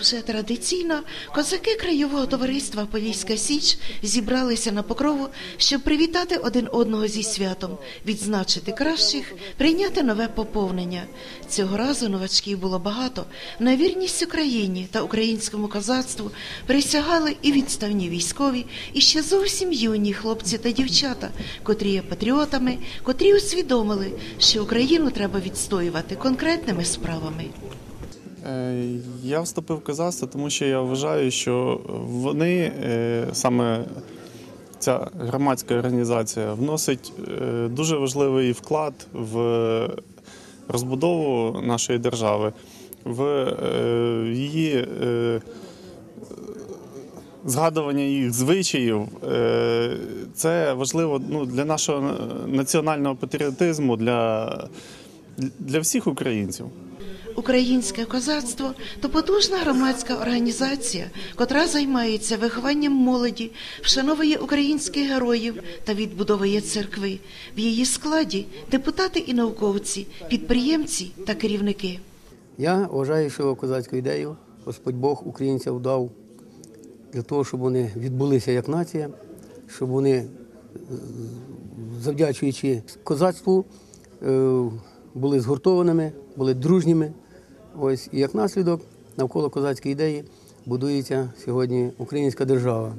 Вже традиційно козаки краєвого товариства Поліська Січ зібралися на покрову, щоб привітати один одного зі святом, відзначити кращих, прийняти нове поповнення. Цього разу новачків було багато. На вірність Україні та українському козацтву присягали і відставні військові, і ще зовсім юні хлопці та дівчата, котрі є патріотами, котрі усвідомили, що Україну треба відстоювати конкретними справами. Е, Я вступив в козацтво, тому що я вважаю, що вони е, саме ця громадська організація вносить е, дуже важливий вклад в розбудову нашої держави, в її згадування їх звичаїв. Це важливо ну, для нашого національного патріотизму, для, для всіх українців. Українське козацтво то потужна громадська організація, котра займається вихованням молоді, вшановує українських героїв та відбудовує церкви. В її складі депутати і науковці, підприємці та керівники. Я вважаю, що козацьку ідею Господь Бог українцям дав для того, щоб вони відбулися як нація, щоб вони, завдячуючи козацтву, е, були згуртованими, були дружніми. Ось і як наслідок навколо козацької ідеї будується сьогодні українська держава.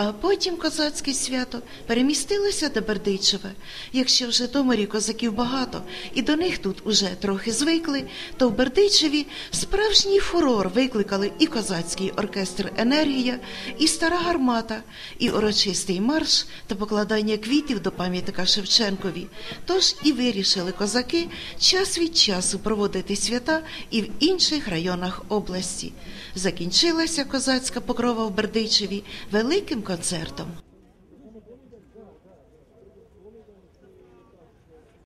А потім козацьке свято перемістилося до Бердичева. Якщо в Житомирі козаків багато, і до них тут уже трохи звикли, то в Бердичеві справжній фурор викликали і козацький оркестр Енергія, і стара гармата, і урочистий марш та покладання квітів до пам'ятника Шевченкові. Тож і вирішили козаки час від часу проводити свята і в інших районах області. Закінчилася козацька покрова в Бердичеві великим концертом.